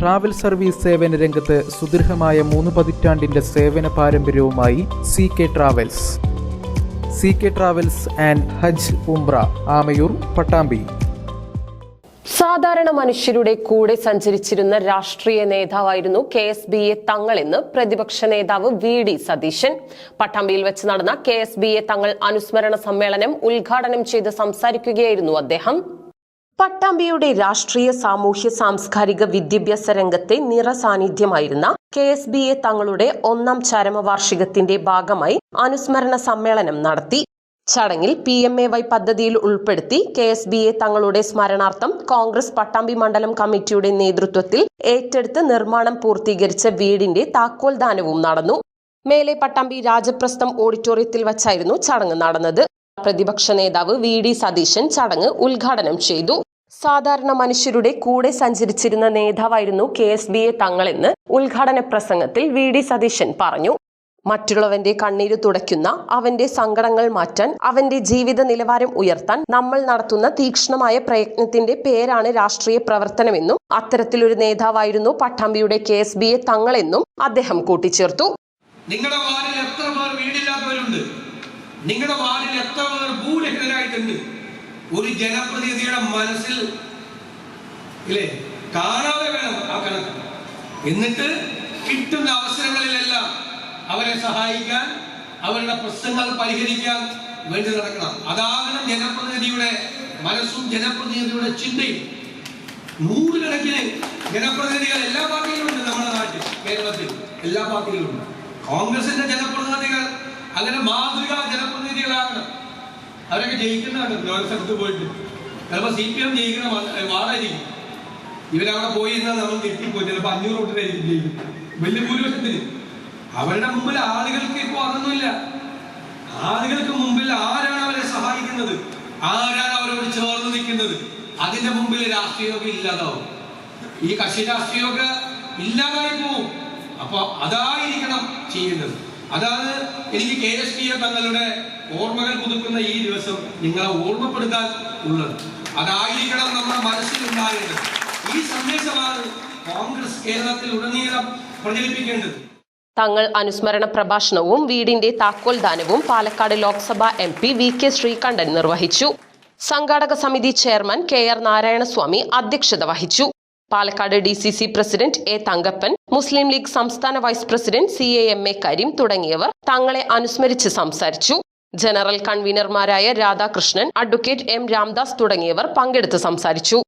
Travel service സേവന രംഗത്ത് സുദീർഘമായ മൂന്ന് പതിറ്റാണ്ടിന്റെ സേവന പാരമ്പര്യവുമായി C K travels. C K travels and ഹജ് ഉംബ്ര ആമയൂർ പട്ടാമ്പി. സാധാരണ മനുഷ്യരുടെ കൂടെ സഞ്ചരിച്ചിരുന്ന രാഷ്ട്രീയ നേതാവായിരുന്നു കെ എസ് ബി എ തങ്ങളെന്ന് പ്രതിപക്ഷ നേതാവ് വി ഡി സതീശൻ. പട്ടാമ്പിയിൽ വെച്ച് നടന്ന കെ എസ് ബി എ തങ്ങൾ അനുസ്മരണ സമ്മേളനം ഉദ്ഘാടനം ചെയ്ത് സംസാരിക്കുകയായിരുന്നു അദ്ദേഹം. പട്ടാമ്പിയുടെ രാഷ്ട്രീയ സാമൂഹ്യ സാംസ്കാരിക വിദ്യാഭ്യാസ രംഗത്തെ നിറസാന്നിധ്യമായിരുന്ന കെ എസ് ബി എ തങ്ങളുടെ ഒന്നാം ചരമവാർഷികത്തിന്റെ ഭാഗമായി അനുസ്മരണ സമ്മേളനം നടത്തി. ചടങ്ങിൽ പി എം എ വൈ പദ്ധതിയിൽ ഉൾപ്പെടുത്തി കെ എസ് ബി എ തങ്ങളുടെ സ്മരണാർത്ഥം കോൺഗ്രസ് പട്ടാമ്പി മണ്ഡലം കമ്മിറ്റിയുടെ നേതൃത്വത്തിൽ ഏറ്റെടുത്ത് നിർമ്മാണം പൂർത്തീകരിച്ച വീടിന്റെ താക്കോൽ ദാനവും നടന്നു. മേലെ പട്ടാമ്പി രാജപ്രസ്ഥം ഓഡിറ്റോറിയത്തിൽ വച്ചായിരുന്നു ചടങ്ങ് നടന്നത്. പ്രതിപക്ഷ നേതാവ് വി ഡി സതീശൻ ചടങ്ങ് ഉദ്ഘാടനം ചെയ്തു. സാധാരണ മനുഷ്യരുടെ കൂടെ സഞ്ചരിച്ചിരുന്ന നേതാവായിരുന്നു കെ എസ് ബി എ തങ്ങളെന്ന് ഉദ്ഘാടന പ്രസംഗത്തിൽ വി ഡി സതീശൻ പറഞ്ഞു. മറ്റുള്ളവന്റെ കണ്ണീര് തുടയ്ക്കുന്ന അവന്റെ സങ്കടങ്ങൾ മാറ്റാൻ അവന്റെ ജീവിത നിലവാരം ഉയർത്താൻ നമ്മൾ നടത്തുന്ന തീക്ഷ്ണമായ പ്രയത്നത്തിന്റെ പേരാണ് രാഷ്ട്രീയ പ്രവർത്തനമെന്നും അത്തരത്തിലൊരു നേതാവായിരുന്നു പട്ടാമ്പിയുടെ കെ എസ് ബി എ തങ്ങളെന്നും അദ്ദേഹം കൂട്ടിച്ചേർത്തു. നിങ്ങളുടെ വാർഡിൽ എത്ര പേർ വീടില്ലാത്തവരുണ്ട്? നിങ്ങളുടെ വാർഡിൽ എത്ര പേർ ഭൂരഹിതരായിട്ടുണ്ട്? ഒരു ജനപ്രതിനിധിയുടെ മനസ്സിൽ ഇല്ലേ? കാണാതെ വേണം ആ കണക്ക്. എന്നിട്ട് കിട്ടുന്ന അവസരങ്ങളിലെല്ലാം അവരെ സഹായിക്കാൻ അവരുടെ പ്രശ്നങ്ങൾ പരിഹരിക്കാൻ വേണ്ടി നടക്കണം. അതാകണം ജനപ്രതിനിധിയുടെ മനസ്സും ജനപ്രതിനിധിയുടെ ചിന്തയും. നൂറുകണക്കിന് ജനപ്രതിനിധികൾ എല്ലാ പാർട്ടിയിലുമുണ്ട് നമ്മുടെ നാട്ടിൽ കേരളത്തിൽ. എല്ലാ പാർട്ടിയിലുമുണ്ട് കോൺഗ്രസിന്റെ ജനപ്രതിനിധികൾ അങ്ങനെ മാതൃകാ ജനപ്രതിനിധികളാകണം. അവരൊക്കെ ജയിക്കുന്നതാണ് സ്ഥലത്ത് പോയിട്ട്. ചിലപ്പോൾ സി പി എം ജയിക്കുന്ന വാടായിരിക്കും ഇവരവിടെ പോയി എന്നാൽ നമ്മൾ തെറ്റിപ്പോയി ചിലപ്പോൾ അഞ്ഞൂറ് വോട്ടിനായിരിക്കും ജയിക്കും വലിയ ഭൂരിപക്ഷത്തിന്. അവരുടെ മുമ്പിൽ ആളുകൾക്ക് ഇപ്പോ അതൊന്നുമില്ല. ആളുകൾക്ക് മുമ്പിൽ ആരാണ് അവരെ സഹായിക്കുന്നത്? ആരാണ് അവരോട് ചേർന്ന് നിൽക്കുന്നത്? അതിന്റെ മുമ്പിൽ രാഷ്ട്രീയമൊക്കെ ഇല്ലാതാവും. ഈ കക്ഷി രാഷ്ട്രീയമൊക്കെ ഇല്ലാതായി പോവും. അപ്പൊ അതായിരിക്കണം ചെയ്യുന്നത്. അതാണ് എനിക്ക് കെ എസ് പി എ തങ്ങളുടെ ഓർമ്മകൾ പുതുക്കുന്ന ഈ ദിവസം നിങ്ങളെ ഓർമ്മപ്പെടുത്താൻ ഉള്ളത്. അതായിരിക്കണം നമ്മുടെ മനസ്സിലുണ്ടാകേണ്ടത് ഈ സന്ദേശമാണ് കോൺഗ്രസ് കേരളത്തിൽ ഉടനീളം പ്രചരിപ്പിക്കേണ്ടത്. തങ്ങൾ അനുസ്മരണ പ്രഭാഷണവും വീടിന്റെ താക്കോൽ ദാനവും Palakkad Lok Sabha M P V K Sreekandan നിർവഹിച്ചു. സംഘാടക സമിതി ചെയർമാൻ കെ ആർ നാരായണസ്വാമി അധ്യക്ഷത വഹിച്ചു. Palakkad D C C president A Thankappan Muslim League സംസ്ഥാന vice president C A M A Kareem തുടങ്ങിയവർ തങ്ങളെ അനുസ്മരിച്ച് സംസാരിച്ചു. ജനറൽ കൺവീനർമാരായ രാധാകൃഷ്ണൻ അഡ്വക്കേറ്റ് എം രാംദാസ് തുടങ്ങിയവർ പങ്കെടുത്ത് സംസാരിച്ചു.